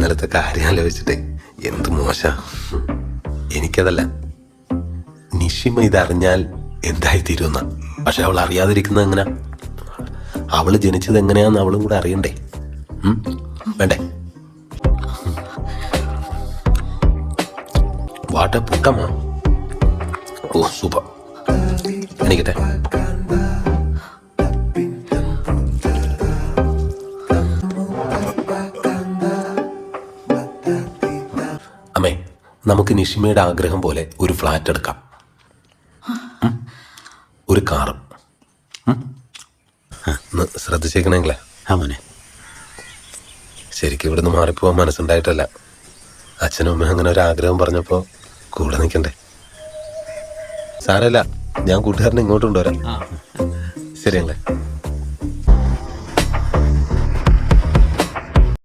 ഇന്നലത്തെ കാര്യം ആലോചിച്ചിട്ട് എന്ത് മോശ? എനിക്കതല്ല. നിഷിമ ഇതറിഞ്ഞാൽ എന്തായി തീരുന്ന പക്ഷെ അവൾ അറിയാതിരിക്കുന്നത് എങ്ങനെ? അവൾ ജനിച്ചത് എങ്ങനെയാന്ന് അവളും കൂടെ അറിയണ്ടേ? വേണ്ടേ? വാട്ട പുട്ടമ്മ ഓ സൂപ്പർ. എനിക്കട്ടെ അമ്മേ നമുക്ക് നിഷിമയുടെ ആഗ്രഹം പോലെ ഒരു ഫ്ലാറ്റ് എടുക്കാം. ഒരു കാറും. ശ്രദ്ധിച്ചേക്കണെങ്കിലേ? മോനെ. ശരിക്കും ഇവിടുന്ന് മാറിപ്പോവാൻ മനസ്സുണ്ടായിട്ടല്ല. അച്ഛനും അമ്മയും അങ്ങനെ ഒരു ആഗ്രഹം പറഞ്ഞപ്പോൾ കൂടെ നിൽക്കണ്ടേ സാരല്ല ഞാൻ കൂട്ടുകാരനെ ഇങ്ങോട്ട് കൊണ്ടുവരാം. ശരിയല്ലേ?